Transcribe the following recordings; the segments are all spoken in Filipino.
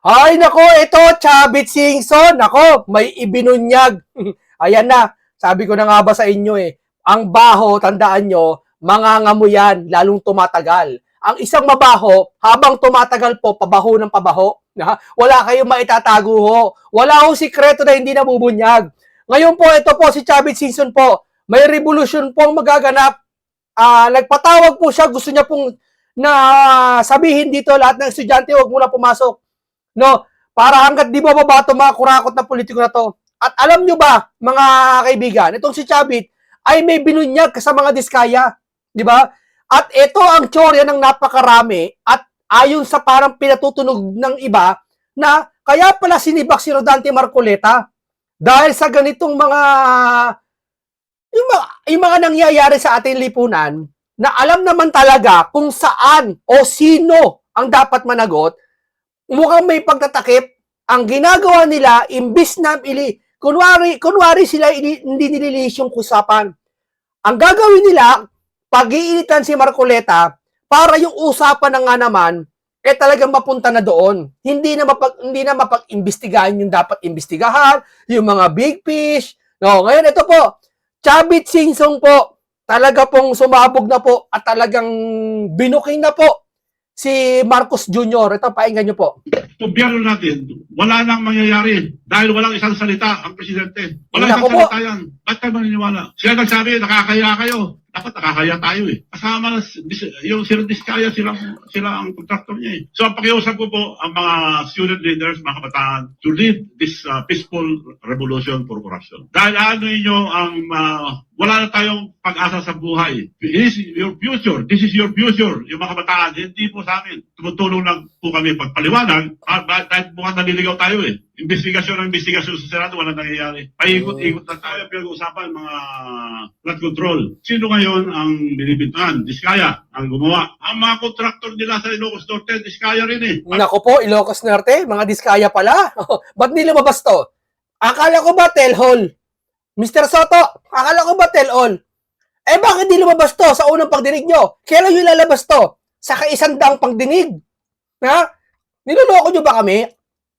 Ay, nako, ito, Chabit Singson. Nako, may ibinunyag. Ayan na, sabi ko na nga ba sa inyo eh. Ang baho, tandaan nyo, mangangamu yan, lalong tumatagal. Ang isang mabaho, habang tumatagal po, pabaho ng pabaho. Na, wala kayong maitatago ho. Wala ho sikreto na hindi nabubunyag. Ngayon po, ito po, si Chabit Singson po, may revolution pong magaganap. Ah, nagpatawag po siya, gusto niya pong na sabihin dito lahat ng estudyante, huwag muna pumasok. No, para hanggat di ba baba itong mga kurakot na politiko na to. At alam nyo ba, mga kaibigan, itong si Chabit ay may binunyag sa mga diskaya. Di ba? At ito ang tsorya ng napakarami at ayon sa parang pinatutunog ng iba na kaya pala sinibak si Rodante Marcoleta dahil sa ganitong mga yung mga, yung mga nangyayari sa ating lipunan na alam naman talaga kung saan o sino ang dapat managot mukhang may pagtatakip. Ang ginagawa nila, imbis na ili, kunwari, kunwari sila ili, hindi nililis yung usapan. Ang gagawin nila, pag-iinitan si Marcoleta para yung usapan na nga naman, eh talagang mapunta na doon. Hindi na mapag hindi na mapag-imbestigahan yung dapat imbestigahan, yung mga big fish. No, ngayon ito po, Chabit Singsong po, talaga pong sumabog na po at talagang binuking na po si Marcos Jr. Ito, painggan nyo po. gobyerno natin, wala nang mangyayari dahil walang isang salita ang presidente. Wala Naku isang po. salita yan. Ba't kayo maniniwala? Siya nagsabi, nakakaya kayo. Dapat nakakaya tayo eh. Kasama na yung sila Diskaya, sila, sila ang contractor niya eh. So ang pakiusap ko po ang mga student leaders, mga kabataan, to lead this uh, peaceful revolution for corruption. Dahil ano ninyo ang uh, wala na tayong pag-asa sa buhay. This is your future. This is your future. Yung mga kabataan, hindi po sa amin. Tumutulong lang po kami pagpaliwanag ah, dahil mukhang naliligaw tayo eh. Investigasyon ng investigasyon sa Senado, walang nangyayari. Paikot-ikot na tayo pinag-uusapan mga flood control. Sino ngayon ang binibintangan? Diskaya ang gumawa. Ang mga kontraktor nila sa Ilocos Norte, Diskaya rin eh. Nako po, Ilocos Norte, mga diskaya pala. Ba't di lumabas to? Akala ko ba telhol? Mr. Soto, akala ko ba telhol? Eh bakit di lumabas to sa unang pagdinig nyo? Kailan yung lalabas to? Sa kaisandang pagdinig? Ha? Niloloko nyo ba kami?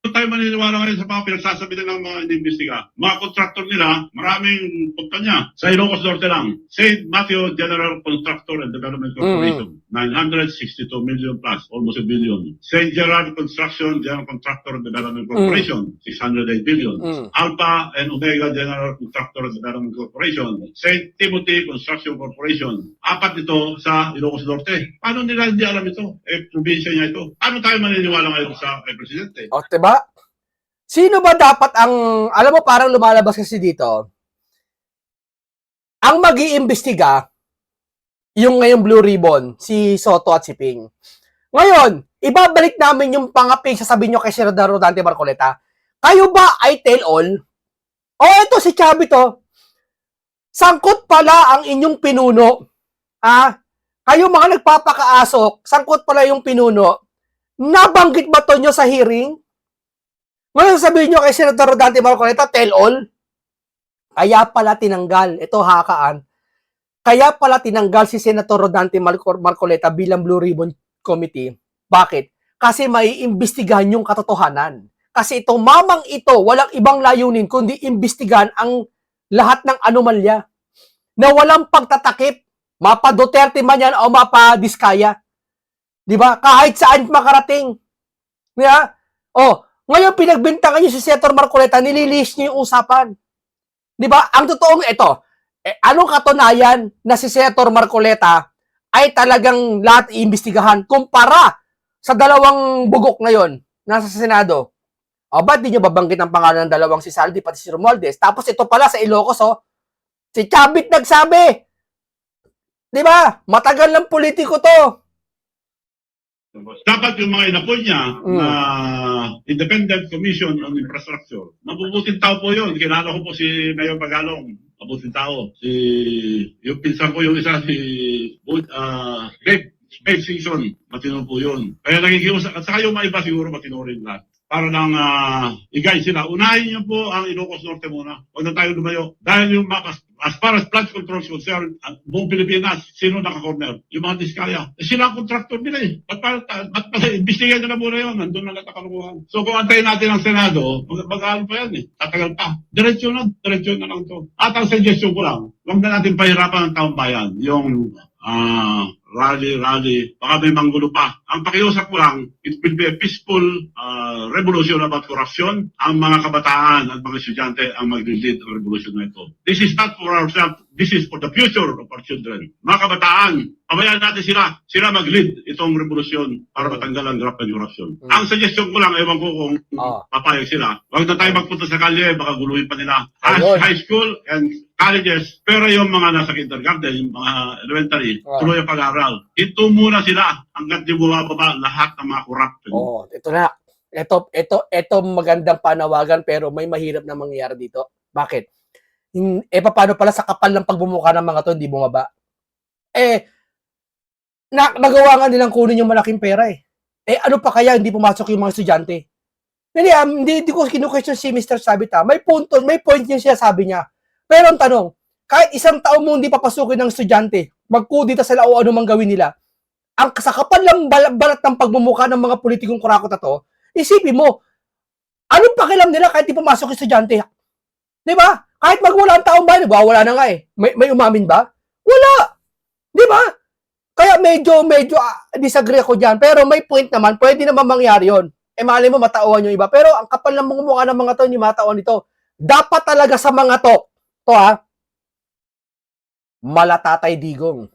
Kung tayo maniniwala ngayon sa mga pinagsasabi na ng mga inimbestiga, mga kontraktor nila, maraming kumpanya. Sa Ilocos Norte lang, St. Matthew General Contractor and Development Corporation, 962 million plus, almost a billion. St. Gerard Construction General Contractor and Development Corporation, 608 billion. Mm. Alpha and Omega General Contractor and Development Corporation, St. Timothy Construction Corporation. Apat ito sa Ilocos Norte. Paano nila hindi alam ito? Eh, probinsya niya ito. Paano tayo maniniwala ngayon sa kay Presidente? O, diba? Sino ba dapat ang, alam mo parang lumalabas kasi dito, ang mag iimbestiga yung ngayong Blue Ribbon, si Soto at si Ping. Ngayon, ibabalik namin yung pangaping sasabihin nyo kay Sir Rodante Marcoleta. Kayo ba ay tell all? O ito si Chabi to. Sangkot pala ang inyong pinuno. Ah, kayo mga nagpapakaasok, sangkot pala yung pinuno. Nabanggit ba to nyo sa hearing? Ngayon sabihin nyo kay Senator Rodante Marcoleta, tell all. Kaya pala tinanggal. Ito hakaan. Kaya pala tinanggal si Senator Rodante Marco- Marcoleta bilang Blue Ribbon Committee. Bakit? Kasi may imbestigahan yung katotohanan. Kasi itong mamang ito, walang ibang layunin kundi imbestigahan ang lahat ng anomalya na walang pagtatakip. Mapa Duterte man yan o mapa Diskaya. Di ba? Kahit saan makarating. Di ba? Oh, ngayon pinagbintangan niyo si Senator Marcoleta, nililis niyo yung usapan. Di ba? Ang totoong ito, eh, anong katunayan na si Senator Marcoleta ay talagang lahat iimbestigahan kumpara sa dalawang bugok ngayon nasa Senado. O, ba't di nyo babanggit ang pangalan ng dalawang si Saldi pati si Romualdez? Tapos ito pala sa Ilocos, oh, si Chabit nagsabi. Di ba? Matagal ng politiko to. Dapat yung mga inappoint niya Mm. na Independent Commission on Infrastructure, mabubuting tao po yun. Kilala ko po si Mayor Pagalong, mabuting tao. Si, yung pinsan ko yung isa, si Bud, uh, Greg, Greg Season, matino po yun. Kaya nakikiusap, at saka yung mga iba siguro matino rin lahat. Para lang uh, i-guide sila. Unahin niyo po ang Ilocos Norte muna. Huwag na tayo lumayo. Dahil yung mga, as far as flood control is concerned, ang buong Pilipinas, sino naka-corner? Yung mga diskaya. Eh, sila ang contractor nila eh. Ba't pa, ba't pa, imbestigayan nyo na muna yun. Nandun na natakalukuhan. So kung antayin natin ang Senado, mag- mag-ano pa yan eh. Tatagal pa. Diretso na, diretso na lang to. At ang suggestion ko lang, huwag na natin pahirapan ang taong bayan. Yung ah rally, rally, baka may manggulo pa. Ang pakiusap ko lang, it will be a peaceful ah, revolution about corruption. Ang mga kabataan at mga estudyante ang mag-lead ang revolution na ito. This is not for ourselves, this is for the future of our children. Mga kabataan, pabayaan natin sila, sila mag-lead itong revolution para matanggal ang graft and corruption. Mm. Ang suggestion ko lang, ewan ko kung Ah. papayag sila. Huwag na tayo magpunta sa kalye, baka guluhin pa nila. As high school and colleges, pero yung mga nasa kindergarten, yung mga elementary, Ah. tuloy ang pag-aaral. Ito muna sila hanggat di bumababa lahat ng mga corrupt. Oh, ito na. Ito, ito, ito magandang panawagan pero may mahirap na mangyayari dito. Bakit? Hin- Eh, paano pala sa kapal ng pagbumuka ng mga to, hindi bumaba? Eh, na, nagawa nga nilang kunin yung malaking pera eh. Eh, ano pa kaya hindi pumasok yung mga estudyante? Hindi, um, hindi, hindi ko kinu-question si Mr. Sabita. May punto, may point yung siya sabi niya. Pero ang tanong, kahit isang taon mo hindi papasukin ng estudyante, magkudita sila o ano mang gawin nila, ang sa kapal ng bal- balat ng pagmumukha ng mga politikong kurakot na to, isipin mo, anong pakialam nila kahit di pumasok yung estudyante? Di ba? Kahit magwala ang taong bayan? Wala na nga eh. May, may umamin ba? Wala! Di ba? Kaya medyo, medyo ah, disagree ako dyan. Pero may point naman, pwede naman mangyari yon. Eh, mali mo, matauhan yung iba. Pero ang kapal ng mukha ng mga to, hindi matauhan nito. Dapat talaga sa mga to, to ha, malatatay digong.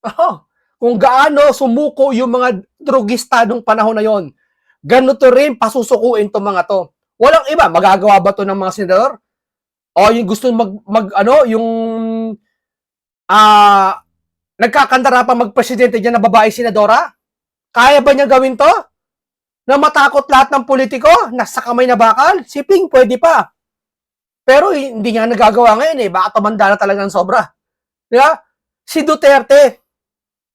Oh, kung gaano sumuko yung mga drugista nung panahon na yon. Ganito rin pasusukuin to mga to. Walang iba, magagawa ba to ng mga senador? O yung gusto mag, mag ano, yung ah nagkakantara pa magpresidente diyan na babae senadora? Kaya ba niya gawin to? Na matakot lahat ng politiko? Nasa kamay na bakal? Si Ping, pwede pa. Pero hindi niya nagagawa ngayon eh. Baka tumanda na talaga ng sobra. Di ba? Si Duterte,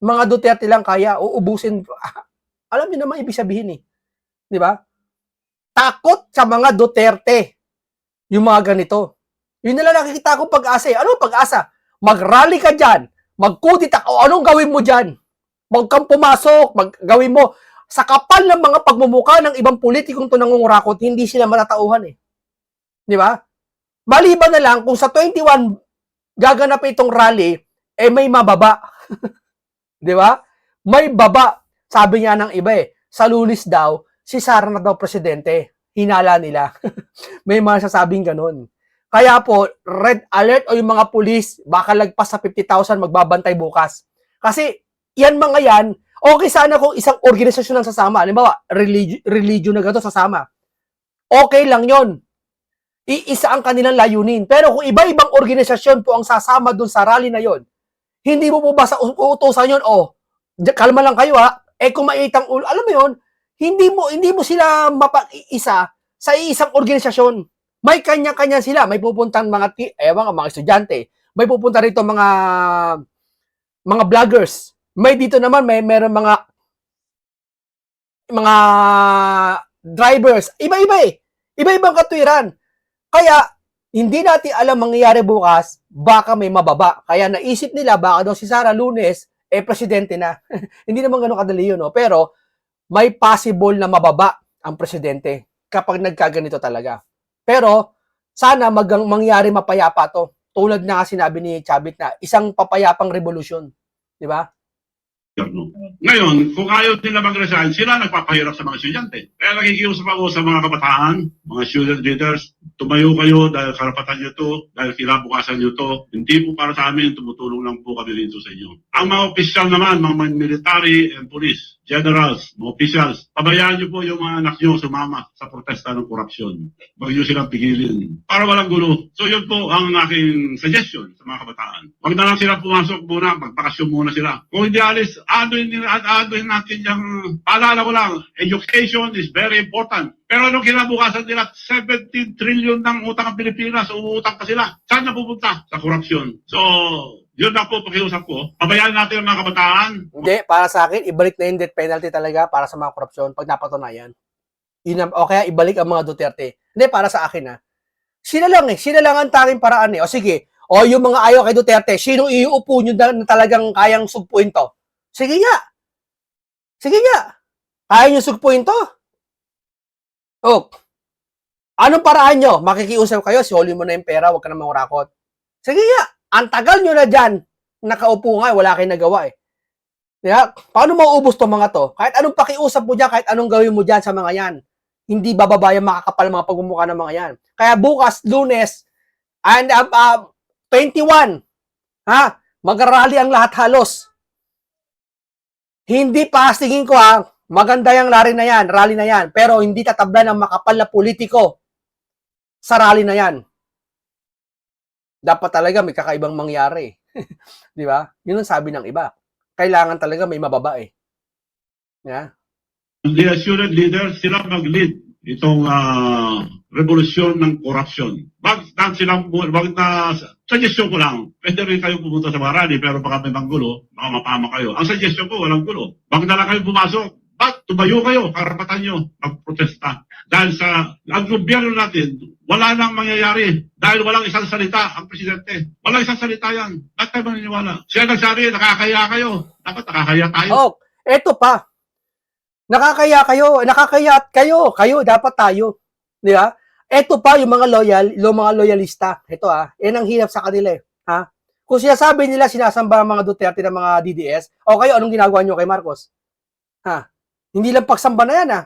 mga Duterte lang kaya uubusin. Alam niyo naman ibig sabihin eh. Di ba? Takot sa mga Duterte yung mga ganito. Yun na lang nakikita ko pag-asa eh. Ano pag-asa? Mag-rally ka dyan. Magkudita. O anong gawin mo dyan? Huwag kang pumasok. Mag gawin mo. Sa kapal ng mga pagmumuka ng ibang politikong to nangungurakot, hindi sila matatauhan eh. Di ba? Maliban na lang kung sa 21 gaganap itong rally, eh may mababa. Di ba? May baba. Sabi niya ng iba eh. Sa lunis daw, si Sara na daw presidente. Hinala nila. may mga sasabing ganun. Kaya po, red alert o yung mga pulis, baka lagpas sa 50,000 magbabantay bukas. Kasi, yan mga yan, okay sana kung isang organisasyon ang sasama. Halimbawa, religi- religion na ganito sasama. Okay lang yon iisa ang kanilang layunin. Pero kung iba-ibang organisasyon po ang sasama dun sa rally na yon, hindi mo po ba sa uutosan yon, oh, kalma lang kayo ha, eh kung maitang ulo, alam mo yon, hindi mo hindi mo sila mapag-isa sa isang organisasyon. May kanya-kanya sila, may pupuntang mga ewan mga estudyante, may pupunta rito mga mga vloggers. May dito naman may meron mga mga drivers. Iba-iba eh. Iba-ibang katwiran. Kaya, hindi natin alam mangyayari bukas, baka may mababa. Kaya naisip nila, baka daw si Sara Lunes, eh, presidente na. hindi naman ganun kadali yun, no? Pero, may possible na mababa ang presidente kapag nagkaganito talaga. Pero, sana magang mangyari mapayapa to. Tulad na sinabi ni Chabit na isang papayapang revolusyon. Di ba? Gobyerno. Ngayon, kung ayaw nila mag-resign, sila nagpapahirap sa mga estudyante. Kaya nakikiusap ako sa mga kabataan, mga student leaders, tumayo kayo dahil karapatan nyo to, dahil kinabukasan nyo to. Hindi po para sa amin, tumutulong lang po kami dito sa inyo. Ang mga opisyal naman, mga military and police, generals, officials, pabayaan nyo po yung mga anak nyo sumama sa protesta ng korupsyon. Huwag nyo silang pigilin. Para walang gulo. So yun po ang aking suggestion sa mga kabataan. Huwag na lang sila pumasok muna, magbakasyon muna sila. Kung hindi alis, anuin, anuin natin yung, paalala ko lang, education is very important. Pero nung kinabukasan nila, 17 trillion ng utang ang Pilipinas, umuutang pa sila. Saan na pupunta? Sa korupsyon. So, yun lang po pakiusap ko. Pabayaan natin ang mga kabataan. Hindi, para sa akin, ibalik na yung death penalty talaga para sa mga korupsyon pag napatunayan. Yun, o kaya ibalik ang mga Duterte. Hindi, para sa akin ha. Sila lang eh. Sila lang ang tanging paraan eh. O sige, o yung mga ayaw kay Duterte, sino iuupo nyo na, na talagang kayang sugpuin to? Sige nga. Sige nga. Kaya nyo sugpuin to? O, anong paraan nyo? Makikiusap kayo, sihuli mo na yung pera, huwag ka na mangurakot. Sige nga. Ang tagal nyo na dyan. Nakaupo nga, wala kayong nagawa eh. Kaya, paano mauubos to mga to? Kahit anong pakiusap mo dyan, kahit anong gawin mo dyan sa mga yan, hindi bababa yung makakapal mga pagmumukha ng mga yan. Kaya bukas, lunes, and uh, uh, 21, ha? Magrally ang lahat halos. Hindi pa, tingin ko ha, maganda yung rally na yan, rally na yan, pero hindi tatabla ng makapal na politiko sa rally na yan. Dapat talaga may kakaibang mangyari. Di ba? Yun ang sabi ng iba. Kailangan talaga may mababa eh. Yeah? The assured leader, sila mag-lead itong ah, revolusyon ng corruption. Wag na silang, wag na, suggestion ko lang, pwede rin kayo pumunta sa Marani, pero baka may manggulo, baka mapama kayo. Ang suggestion ko, walang gulo. Wag na lang kayo pumasok. Ba't tumayo kayo, karapatan nyo, magprotesta. Dahil sa, ang gobyerno natin, wala nang mangyayari. Dahil walang isang salita ang presidente. Walang isang salita yan. Bakit kayo maniniwala? Siya nagsabi, nakakaya kayo. Dapat nakakaya tayo. Oh, eto pa. Nakakaya kayo, nakakaya kayo, kayo dapat tayo. Di ba? Eto pa yung mga loyal, yung mga loyalista. Ito ah, yan ang hirap sa kanila eh. Ha? Kung sinasabi nila sinasamba ang mga Duterte ng mga DDS, o kayo, anong ginagawa nyo kay Marcos? Ha? Hindi lang pagsamba na yan ah.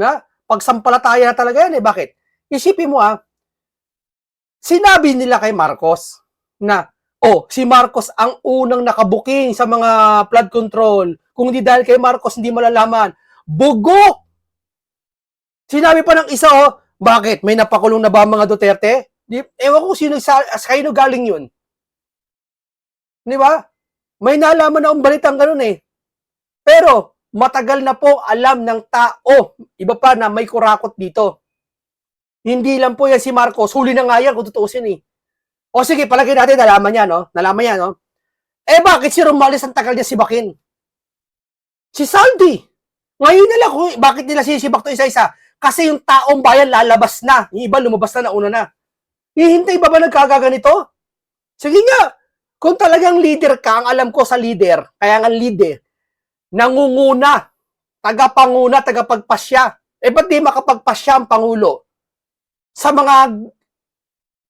Ha? Pagsampalataya na talaga yan eh. Bakit? Isipin mo ah, sinabi nila kay Marcos na Oh, si Marcos ang unang nakabuking sa mga flood control. Kung di dahil kay Marcos, hindi malalaman. Bugok! Sinabi pa ng isa, oh, bakit? May napakulong na ba mga Duterte? Di, ewan ko sino, sa, sino galing yun. Di ba? May nalaman na ang balitang ganun eh. Pero, matagal na po alam ng tao, iba pa na may kurakot dito. Hindi lang po yan si Marcos, huli na nga yan kung tutuusin eh. O sige, palagay natin, nalaman niya, no? Nalaman niya, no? Eh, bakit si Romales ang tagal niya si Bakin? Si Saldi. Ngayon na lang, kung bakit nila sisibak to isa-isa? Kasi yung taong bayan lalabas na. Yung iba lumabas na, nauna na. Hihintay ba ba nagkagaganito? Sige nga. Kung talagang leader ka, ang alam ko sa leader, kaya nga leader, nangunguna, tagapanguna, tagapagpasya. Eh, ba't di makapagpasya ang Pangulo? Sa mga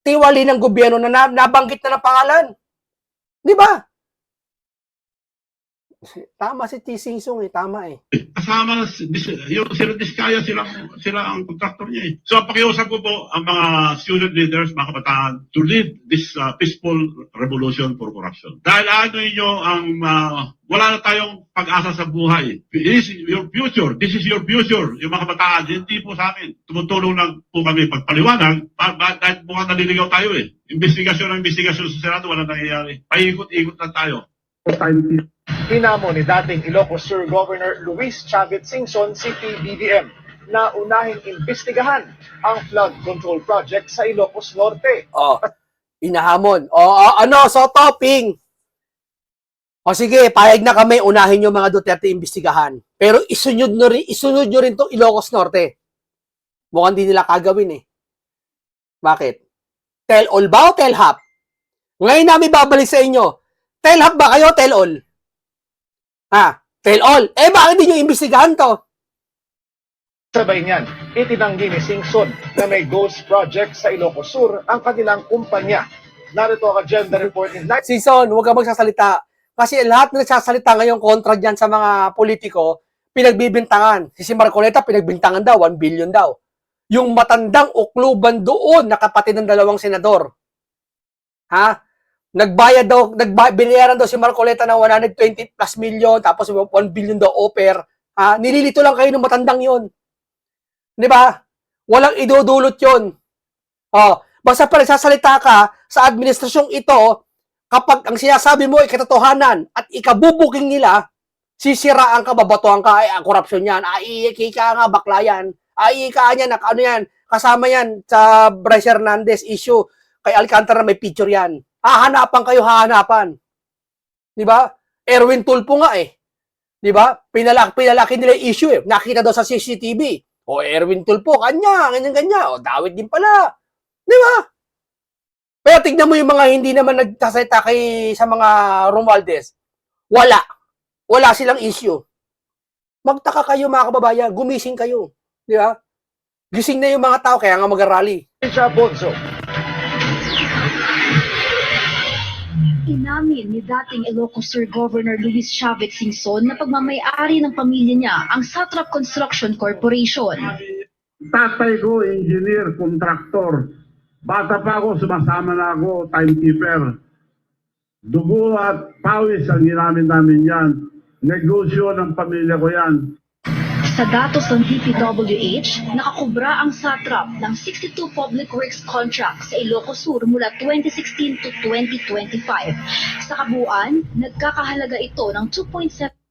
tiwali ng gobyerno na na- nabanggit na ng pangalan. Di ba? Tama si T. Sing-sung eh. Tama eh. kasama na si- dis- yung sila Diskaya sila sila ang contractor niya eh. So pakiusap ko po ang mga student leaders, mga kabataan to lead this uh, peaceful revolution for corruption. Dahil ano niyo ang uh, wala na tayong pag-asa sa buhay. This is your future. This is your future. Yung mga kabataan, hindi po sa amin. Tumutulong lang po kami pagpaliwanag dahil mukhang naliligaw tayo eh. Investigasyon ng investigasyon sa Senado, wala nangyayari. Paikot-ikot lang tayo. Hinamo ni dating Ilocos Sur Governor Luis Chavez Singson, CPBBM, na unahing imbestigahan ang flood control project sa Ilocos Norte. Oh, inahamon. O, oh, ano, so topping. O sige, payag na kami, unahin yung mga Duterte imbestigahan. Pero isunod nyo rin, isunod nyo rin tong Ilocos Norte. Mukhang di nila kagawin eh. Bakit? Tell all ba o tell half? Ngayon namin babalik sa inyo. Tell half ba kayo, tell all? Ha? Tell all. Eh, bakit di nyo imbestigahan to? Sabay niyan, itinanggi ni Singson na may ghost project sa Ilocos Sur ang kanilang kumpanya. Narito ang agenda report ni Night Season, huwag ka magsasalita. Kasi lahat na nagsasalita ngayon kontra dyan sa mga politiko, pinagbibintangan. Si si Marcoleta, pinagbintangan daw, 1 billion daw. Yung matandang ukluban doon, na kapatid ng dalawang senador. Ha? Nagbayad daw, nagba, binayaran daw si Marcoleta ng 120 plus million, tapos 1 billion daw offer. Ha? Nililito lang kayo ng matandang yon. Di ba? Walang idudulot yon. Oh, basta pa nagsasalita ka sa administrasyong ito, kapag ang sinasabi mo ay katotohanan at ikabubuking nila, sisiraan ka, babatuhan ka, ay, ang korupsyon yan, ay, ka nga, bakla yan, ay, ka yan, ano yan, kasama yan sa Bryce Hernandez issue, kay Alcantara may picture yan. Hahanapan kayo, hahanapan. Di ba? Erwin Tulpo nga eh. Di ba? Pinalaki, pinalaki nila yung issue eh. Nakita daw sa CCTV. O Erwin Tulpo, kanya, ganyan, ganyan. O Dawit din pala. Di ba? Pero tignan mo yung mga hindi naman nagsasalita kay sa mga Romualdez. Wala. Wala silang issue. Magtaka kayo mga kababayan, gumising kayo. Di ba? Gising na yung mga tao, kaya nga mag-rally. Alicia Bonzo, Inamin ni dating Ilocos Sur Governor Luis Chavez Singson na pagmamayari ng pamilya niya ang Satrap Construction Corporation. Tatay ko, engineer, contractor. Bata pa ako, sumasama na ako, timekeeper. Dugo at pawis ang ginamit namin yan. Negosyo ng pamilya ko yan. Sa datos ng DPWH, nakakubra ang Satrap ng 62 public works contracts sa Ilocos Sur mula 2016 to 2025. Sa kabuuan, nagkakahalaga ito ng 2.7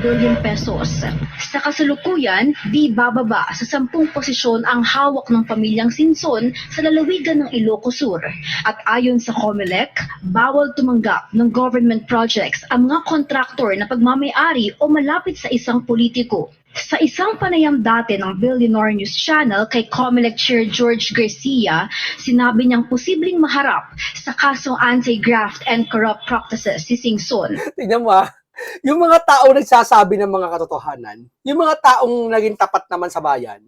billion pesos. Sa kasalukuyan, di bababa sa sampung posisyon ang hawak ng pamilyang Sinson sa lalawigan ng Ilocos Sur. At ayon sa COMELEC, bawal tumanggap ng government projects ang mga kontraktor na pagmamayari o malapit sa isang politiko. Sa isang panayam dati ng Billionaire News Channel kay COMELEC Chair George Garcia, sinabi niyang posibleng maharap sa kasong anti-graft and corrupt practices si Singson. Tignan mo ah. Yung mga tao nagsasabi ng mga katotohanan, yung mga taong naging tapat naman sa bayan,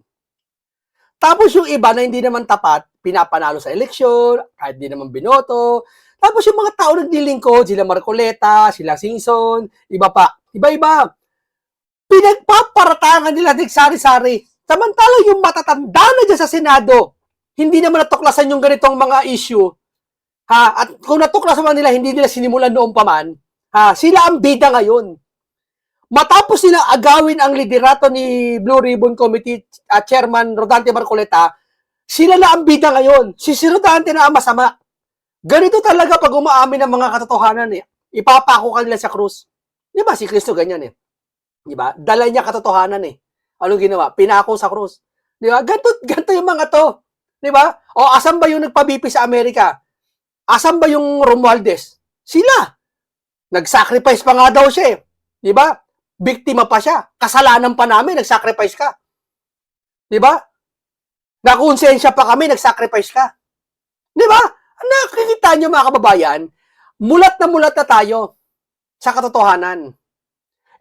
tapos yung iba na hindi naman tapat, pinapanalo sa eleksyon, kahit di naman binoto. Tapos yung mga tao naglilingkod, sila Marcoleta, sila Singson, iba pa, iba-iba. Pinagpaparatangan nila ng sari-sari. Samantala yung matatanda na dyan sa Senado, hindi naman natuklasan yung ganitong mga issue. Ha? At kung natuklasan man nila, hindi nila sinimulan noong paman, Ha, sila ang bida ngayon. Matapos nila agawin ang liderato ni Blue Ribbon Committee at Chairman Rodante Marcoleta, sila na ang bida ngayon. Si si Rodante na ang masama. Ganito talaga pag umaamin ng mga katotohanan eh. Ipapako ka nila sa krus. Di ba si Kristo ganyan eh. Di ba? Dala niya katotohanan eh. Anong ginawa? Pinako sa krus. Di ba? Ganto, ganto yung mga to. Di ba? O asan ba yung nagpabipi sa Amerika? Asan ba yung Romualdez? Sila. Nag-sacrifice pa nga daw siya eh. Di ba? Biktima pa siya. Kasalanan pa namin, nag-sacrifice ka. Di ba? Nakonsensya pa kami, nag-sacrifice ka. Di ba? Nakikita niyo mga kababayan, mulat na mulat na tayo sa katotohanan.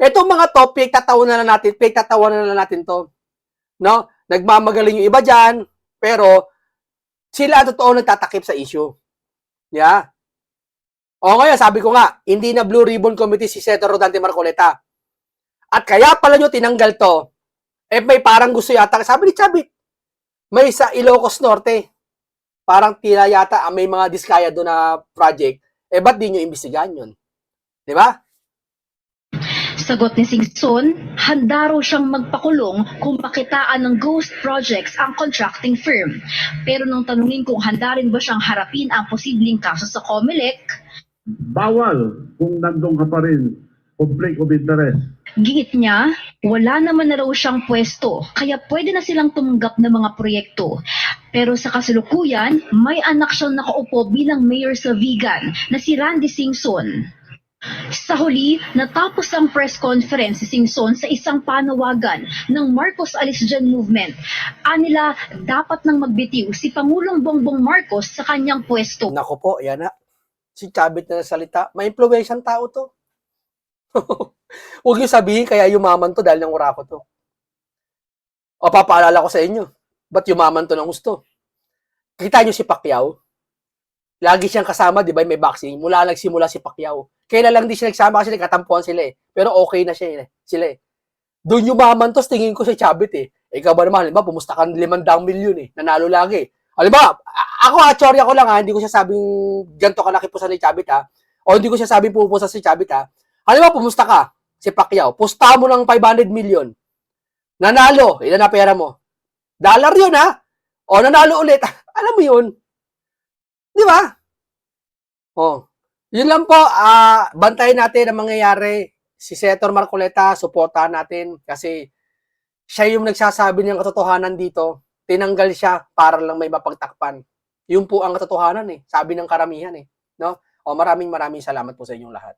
Itong mga to, pinagtatawanan na natin, pinagtatawanan na natin to. No? Nagmamagaling yung iba dyan, pero sila ang totoo nagtatakip sa issue. Yeah. O ngayon, sabi ko nga, hindi na Blue Ribbon Committee si Senator Rodante Marcoleta. At kaya pala nyo tinanggal to, eh may parang gusto yata, sabi ni Chabit, may sa Ilocos Norte, parang tila yata ah, may mga diskaya doon na project, eh ba't di nyo imbestigahan yun? Di ba? Sagot ni Singson, handa raw siyang magpakulong kung makitaan ng ghost projects ang contracting firm. Pero nung tanungin kung handa rin ba siyang harapin ang posibleng kaso sa COMELEC, Bawal kung nandun ka pa rin. Conflict of interest. giit niya, wala naman na raw siyang pwesto, kaya pwede na silang tumanggap ng mga proyekto. Pero sa kasalukuyan, may anak siyang nakaupo bilang mayor sa Vigan na si Randy Singson. Sa huli, natapos ang press conference si Singson sa isang panawagan ng Marcos Alis Dyan Movement. Anila, dapat nang magbitiw si Pangulong Bongbong Marcos sa kanyang pwesto. Nako po, yan na. Si Chabit na salita, may influensyang tao to. Huwag niyo sabihin kaya yumaman to dahil ng urako to. O papaalala ko sa inyo, ba't yumaman to ng gusto? Kita niyo si Pacquiao? Lagi siyang kasama, di ba, may boxing. Mula nagsimula si Pacquiao. Kailan lang di siya nagsama kasi nagkatampuan sila eh. Pero okay na siya eh. Sila eh. Doon yumaman to, tingin ko si Chabit eh. Ikaw ba naman, halimbawa, pumusta ka ng 500 milyon eh. Nanalo lagi. Halimbawa, a- ako ha, chorya ko lang ha, hindi ko siya sabing ganito kalaki pusa ni Chabit ha. O hindi ko siya sabing pupusa si Chabit ha. Halimbawa, pumusta ka, si Pacquiao, pusta mo ng 500 million. Nanalo, ilan na pera mo? Dollar yun ha. O nanalo ulit. Alam mo yun. Di ba? O, yun lang po, ah bantayan natin ang mangyayari. Si Senator Marcoleta, suportahan natin kasi siya yung nagsasabi ng katotohanan dito. Tinanggal siya para lang may mapagtakpan. Yun po ang katotohanan eh. Sabi ng karamihan eh. No? O maraming maraming salamat po sa inyong lahat.